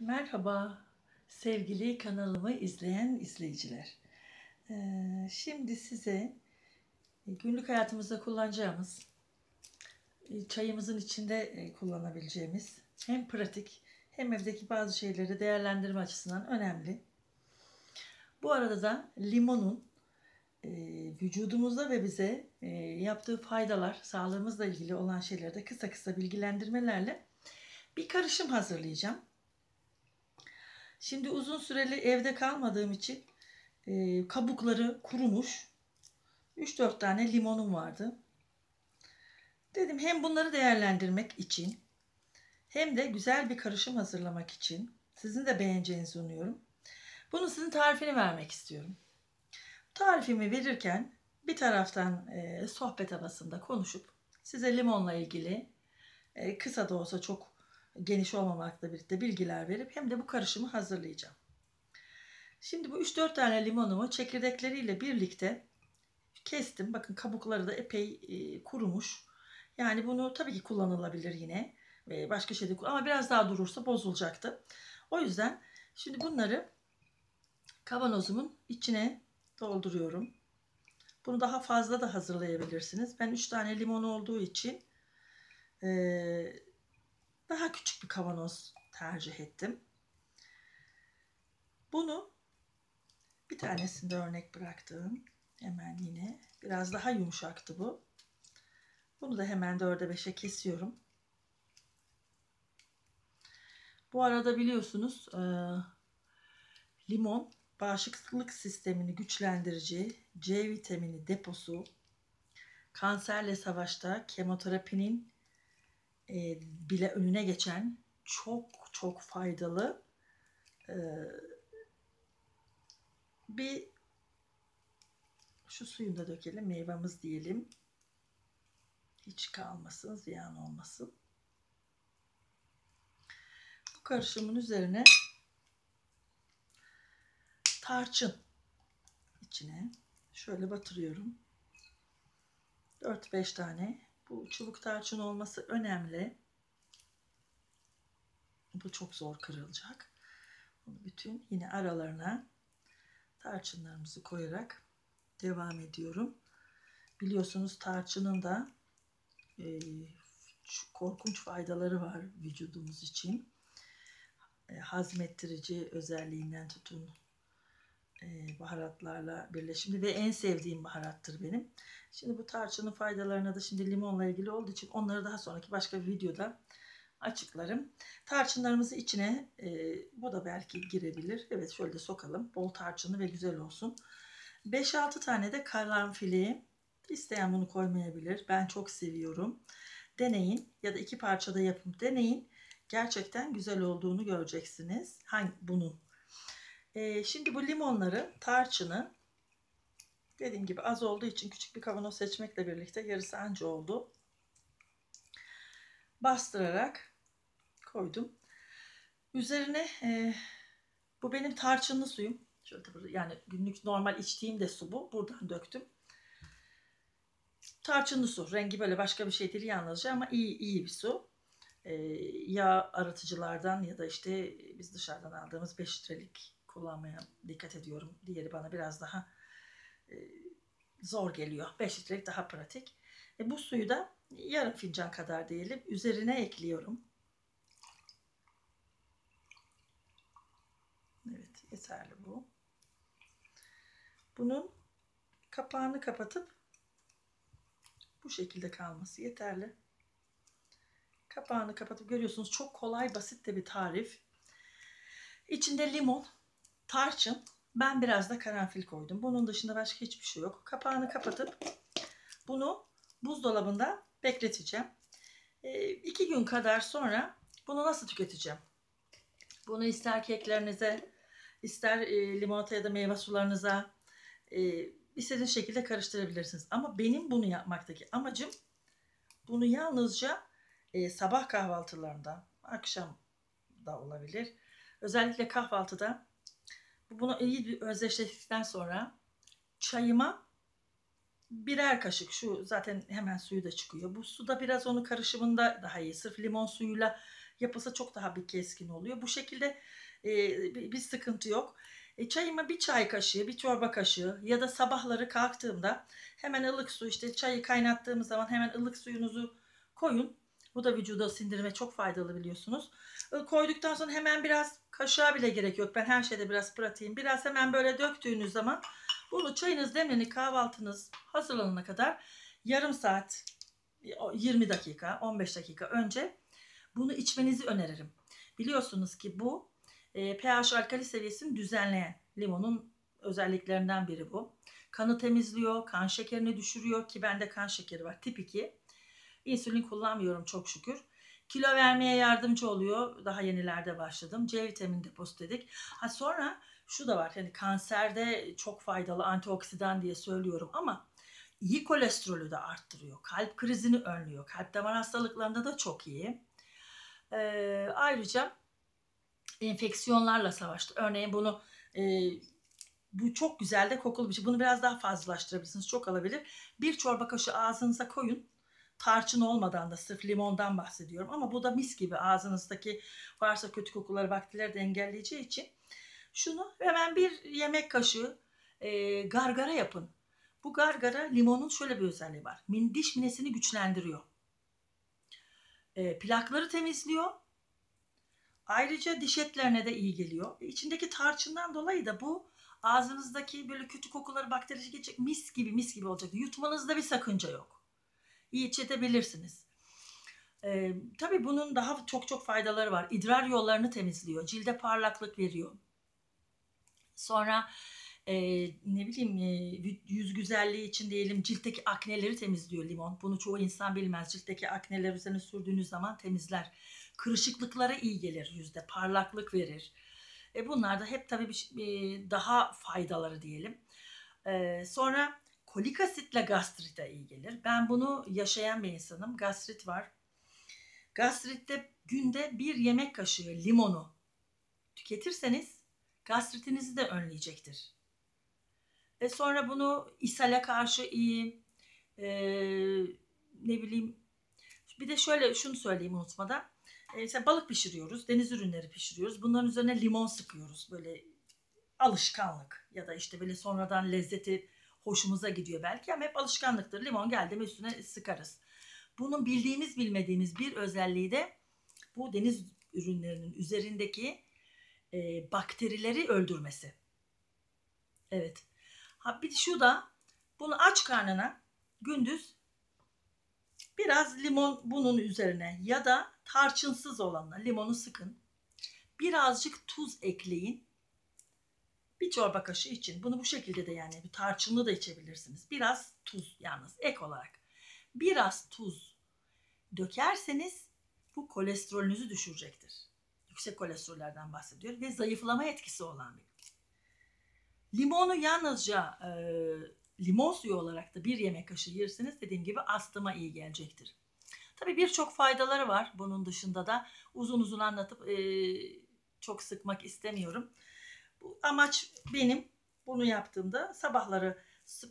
Merhaba sevgili kanalımı izleyen izleyiciler. Ee, şimdi size günlük hayatımızda kullanacağımız, e, çayımızın içinde e, kullanabileceğimiz hem pratik hem evdeki bazı şeyleri değerlendirme açısından önemli. Bu arada da limonun e, vücudumuza ve bize yaptığı faydalar, sağlığımızla ilgili olan şeyleri de kısa kısa bilgilendirmelerle bir karışım hazırlayacağım. Şimdi uzun süreli evde kalmadığım için e, kabukları kurumuş. 3-4 tane limonum vardı. Dedim hem bunları değerlendirmek için hem de güzel bir karışım hazırlamak için sizin de beğeneceğinizi umuyorum. Bunu sizin tarifini vermek istiyorum. Tarifimi verirken bir taraftan e, sohbet havasında konuşup size limonla ilgili e, kısa da olsa çok geniş olmamakla birlikte bilgiler verip hem de bu karışımı hazırlayacağım. Şimdi bu 3-4 tane limonumu çekirdekleriyle birlikte kestim. Bakın kabukları da epey e, kurumuş. Yani bunu tabii ki kullanılabilir yine. E, başka şeyde ama biraz daha durursa bozulacaktı. O yüzden şimdi bunları kavanozumun içine dolduruyorum. Bunu daha fazla da hazırlayabilirsiniz. Ben 3 tane limon olduğu için e, daha küçük bir kavanoz tercih ettim. Bunu bir tanesinde örnek bıraktım. Hemen yine biraz daha yumuşaktı bu. Bunu da hemen dörde beşe kesiyorum. Bu arada biliyorsunuz e, limon bağışıklık sistemini güçlendirici C vitamini deposu kanserle savaşta kemoterapinin e, bile önüne geçen çok çok faydalı e, bir şu suyunu da dökelim meyvamız diyelim. Hiç kalmasın ziyan olmasın. Bu karışımın üzerine tarçın içine şöyle batırıyorum. 4-5 tane bu çubuk tarçın olması önemli. Bu çok zor kırılacak. Bunu bütün yine aralarına tarçınlarımızı koyarak devam ediyorum. Biliyorsunuz tarçının da e, korkunç faydaları var vücudumuz için. E, hazmettirici özelliğinden tutun baharatlarla birleşimli ve en sevdiğim baharattır benim. Şimdi bu tarçının faydalarına da şimdi limonla ilgili olduğu için onları daha sonraki başka bir videoda açıklarım. Tarçınlarımızı içine e, bu da belki girebilir. Evet şöyle de sokalım. Bol tarçını ve güzel olsun. 5-6 tane de karanfili. İsteyen bunu koymayabilir. Ben çok seviyorum. Deneyin ya da iki parçada yapıp deneyin. Gerçekten güzel olduğunu göreceksiniz. Hangi bunun e, şimdi bu limonları, tarçını dediğim gibi az olduğu için küçük bir kavanoz seçmekle birlikte yarısı anca oldu. Bastırarak koydum. Üzerine e, bu benim tarçınlı suyum. Şöyle yani günlük normal içtiğim de su bu. Buradan döktüm. Tarçınlı su. Rengi böyle başka bir şey değil yalnızca ama iyi iyi bir su. E, yağ aratıcılardan ya da işte biz dışarıdan aldığımız 5 litrelik kullanmaya dikkat ediyorum. Diğeri bana biraz daha e, zor geliyor. 5 litrelik daha pratik. E, bu suyu da yarım fincan kadar diyelim üzerine ekliyorum. Evet yeterli bu. Bunun kapağını kapatıp bu şekilde kalması yeterli. Kapağını kapatıp görüyorsunuz çok kolay basit de bir tarif. İçinde limon, tarçın. Ben biraz da karanfil koydum. Bunun dışında başka hiçbir şey yok. Kapağını kapatıp bunu buzdolabında bekleteceğim. E, iki gün kadar sonra bunu nasıl tüketeceğim? Bunu ister keklerinize, ister e, limonata ya da meyve sularınıza e, istediğiniz şekilde karıştırabilirsiniz. Ama benim bunu yapmaktaki amacım bunu yalnızca e, sabah kahvaltılarında, akşam da olabilir. Özellikle kahvaltıda bunu iyi bir özdeşleştikten sonra çayıma birer kaşık şu zaten hemen suyu da çıkıyor. Bu suda biraz onu karışımında daha iyi. Sırf limon suyuyla yapısı çok daha bir keskin oluyor. Bu şekilde e, bir, bir sıkıntı yok. E, çayıma bir çay kaşığı, bir çorba kaşığı ya da sabahları kalktığımda hemen ılık su işte çayı kaynattığımız zaman hemen ılık suyunuzu koyun. Bu da vücuda sindirime çok faydalı biliyorsunuz. Koyduktan sonra hemen biraz kaşığa bile gerek yok. Ben her şeyde biraz pratiğim. Biraz hemen böyle döktüğünüz zaman bunu çayınız demlenip kahvaltınız hazırlanana kadar yarım saat 20 dakika 15 dakika önce bunu içmenizi öneririm. Biliyorsunuz ki bu e, pH alkali seviyesini düzenleyen limonun özelliklerinden biri bu. Kanı temizliyor, kan şekerini düşürüyor ki bende kan şekeri var tip 2. İnsülin kullanmıyorum çok şükür. Kilo vermeye yardımcı oluyor. Daha yenilerde başladım. C vitamini depozit dedik. Ha sonra şu da var. Yani kanserde çok faydalı antioksidan diye söylüyorum ama iyi kolesterolü de arttırıyor. Kalp krizini önlüyor. Kalp damar hastalıklarında da çok iyi. Ee, ayrıca enfeksiyonlarla savaştı. Örneğin bunu e, bu çok güzel de kokulu bir şey. Bunu biraz daha fazlalaştırabilirsiniz. Çok alabilir. Bir çorba kaşığı ağzınıza koyun. Tarçın olmadan da sırf limondan bahsediyorum. Ama bu da mis gibi ağzınızdaki varsa kötü kokuları, bakterileri de engelleyeceği için. Şunu hemen bir yemek kaşığı e, gargara yapın. Bu gargara limonun şöyle bir özelliği var. Min, diş minesini güçlendiriyor. E, plakları temizliyor. Ayrıca diş etlerine de iyi geliyor. E, içindeki tarçından dolayı da bu ağzınızdaki böyle kötü kokuları bakteri geçecek mis gibi mis gibi olacak. Yutmanızda bir sakınca yok. İçebilirsiniz. Ee, tabii bunun daha çok çok faydaları var. İdrar yollarını temizliyor. Cilde parlaklık veriyor. Sonra e, ne bileyim e, yüz güzelliği için diyelim ciltteki akneleri temizliyor limon. Bunu çoğu insan bilmez. Ciltteki akneler üzerine sürdüğünüz zaman temizler. Kırışıklıklara iyi gelir yüzde. Parlaklık verir. E bunlar da hep tabii bir, e, daha faydaları diyelim. E, sonra kolik asitle gastrite iyi gelir. Ben bunu yaşayan bir insanım. Gastrit var. Gastritte günde bir yemek kaşığı limonu tüketirseniz gastritinizi de önleyecektir. Ve sonra bunu ishale karşı iyi, e, ne bileyim, bir de şöyle şunu söyleyeyim unutmadan. E, mesela balık pişiriyoruz, deniz ürünleri pişiriyoruz. Bunların üzerine limon sıkıyoruz. Böyle alışkanlık ya da işte böyle sonradan lezzeti hoşumuza gidiyor belki ama hep alışkanlıktır. Limon geldi mi üstüne sıkarız. Bunun bildiğimiz bilmediğimiz bir özelliği de bu deniz ürünlerinin üzerindeki e, bakterileri öldürmesi. Evet. Ha bir şu da bunu aç karnına gündüz biraz limon bunun üzerine ya da tarçınsız olanla limonu sıkın. Birazcık tuz ekleyin. Bir çorba kaşığı için. Bunu bu şekilde de yani bir tarçınlı da içebilirsiniz. Biraz tuz yalnız ek olarak. Biraz tuz dökerseniz bu kolesterolünüzü düşürecektir. Yüksek kolesterollerden bahsediyor ve zayıflama etkisi olan bir. Limonu yalnızca e, limon suyu olarak da bir yemek kaşığı yerseniz dediğim gibi astıma iyi gelecektir. Tabii birçok faydaları var bunun dışında da uzun uzun anlatıp e, çok sıkmak istemiyorum. Bu amaç benim bunu yaptığımda sabahları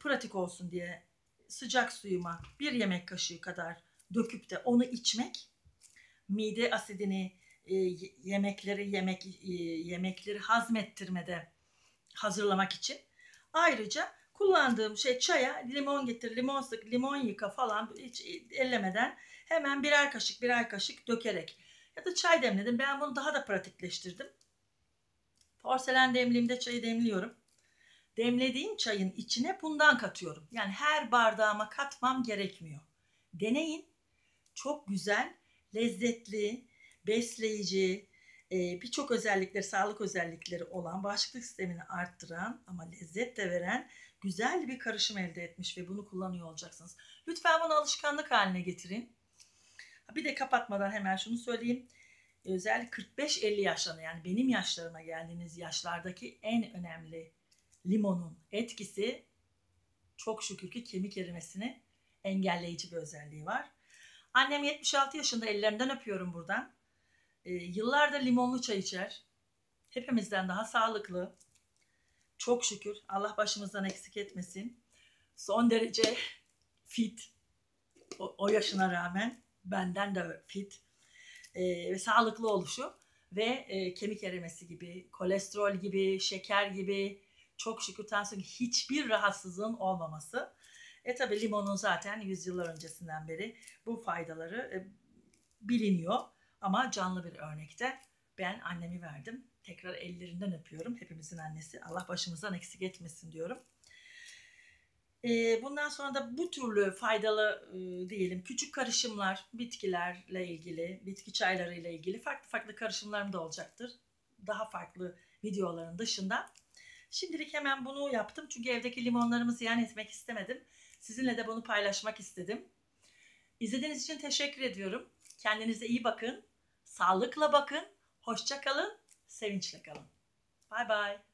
pratik olsun diye sıcak suyuma bir yemek kaşığı kadar döküp de onu içmek mide asidini e, yemekleri yemek e, yemekleri hazmettirmede hazırlamak için. Ayrıca kullandığım şey çaya limon getir, limon sık, limon yıka falan hiç ellemeden hemen birer kaşık birer kaşık dökerek ya da çay demledim. Ben bunu daha da pratikleştirdim. Porselen demliğimde çayı demliyorum. Demlediğim çayın içine bundan katıyorum. Yani her bardağıma katmam gerekmiyor. Deneyin. Çok güzel, lezzetli, besleyici, birçok özellikleri, sağlık özellikleri olan, bağışıklık sistemini arttıran ama lezzet de veren güzel bir karışım elde etmiş ve bunu kullanıyor olacaksınız. Lütfen bunu alışkanlık haline getirin. Bir de kapatmadan hemen şunu söyleyeyim. Özellikle 45-50 yaşlarına yani benim yaşlarıma geldiğiniz yaşlardaki en önemli limonun etkisi çok şükür ki kemik erimesini engelleyici bir özelliği var. Annem 76 yaşında ellerinden öpüyorum buradan. E, yıllardır limonlu çay içer. Hepimizden daha sağlıklı. Çok şükür Allah başımızdan eksik etmesin. Son derece fit. O, o yaşına rağmen benden de fit. E, ve sağlıklı oluşu ve e, kemik erimesi gibi, kolesterol gibi, şeker gibi, çok şükür tansiyon hiçbir rahatsızlığın olmaması. E tabi limonun zaten yüzyıllar öncesinden beri bu faydaları e, biliniyor. Ama canlı bir örnekte ben annemi verdim. Tekrar ellerinden öpüyorum. Hepimizin annesi. Allah başımızdan eksik etmesin diyorum. Bundan sonra da bu türlü faydalı diyelim küçük karışımlar, bitkilerle ilgili, bitki çayları ile ilgili farklı farklı karışımlarım da olacaktır. Daha farklı videoların dışında. Şimdilik hemen bunu yaptım çünkü evdeki limonlarımı ziyan etmek istemedim. Sizinle de bunu paylaşmak istedim. İzlediğiniz için teşekkür ediyorum. Kendinize iyi bakın. Sağlıkla bakın. Hoşça kalın. Sevinçle kalın. Bay bay.